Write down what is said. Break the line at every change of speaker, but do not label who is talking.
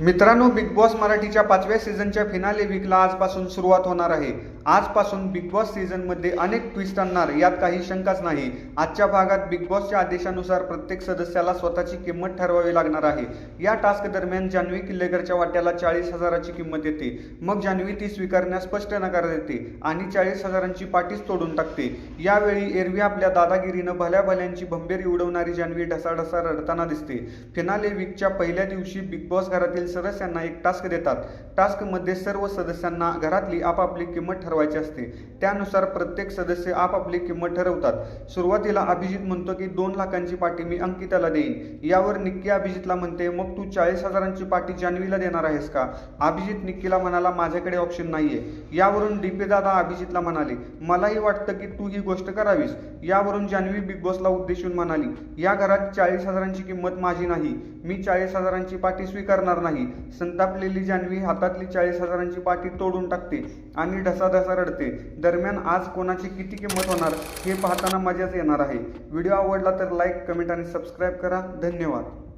मित्रांनो big boss मराठीच्या पाचव्या सीझनच्या फिनाले वीकला आजपासून सुरुवात होणार आहे. आजपासून बिग बॉस सीझनमध्ये अनेक ट्विस्ट आणणार यात काही शंकाच नाही. आजच्या भागात बिग बॉसच्या आदेशानुसार प्रत्येक सदस्याला स्वतःची किंमत ठरवावी लागणार आहे. या टास्क दरम्यान जान्हवी किल्लेकरच्या वाट्याला चाळीस हजाराची किंमत येते. मग जान्हवी ती स्वीकारण्यास स्पष्ट नकार देते आणि चाळीस हजारांची पाठीच तोडून टाकते. यावेळी एरवी आपल्या दादागिरीनं भल्या भल्यांची भंबेरी उडवणारी जान्हवी ढसाढसा रडताना दिसते. फिनाले वीकच्या पहिल्या दिवशी बिग बॉस घरातील सदस्यांना एक टास्क देतात. टास्कमध्ये सर्व सदस्यांना घरातली आपापली किंमत ठरवायची असते. त्यानुसार प्रत्येक सदस्य आपापली किंमत ठरवतात. सुरुवातीला अभिजित म्हणतो की दोन लाखांची पाठी मी अंकिताला देईन. यावर निक्की अभिजितला म्हणते मग तू चाळीस हजारांची पाठी जान्हवीला देणार आहेस का? अभिजित निक्कीला म्हणाला माझ्याकडे ऑप्शन नाहीये. यावरून डीपी दादा अभिजितला म्हणाले मलाही वाटतं की तू ही गोष्ट करावीस. यावरून जान्हवी बिग बॉसला उद्देशून म्हणाली या घरात चाळीस हजारांची किंमत माझी नाही. मी चाळीस हजारांची पाठी स्वीकारणार नाही. संतापलेली जान्हवी हातातली चाळीस हजारांची पाठी तोडून टाकते आणि ढसाढसा रडते. दरम्यान आज कोणाची किती किंमत होणार हे पाहताना मजाच येणार आहे. व्हिडिओ आवडला तर लाईक कमेंट आणि सबस्क्राईब करा. धन्यवाद.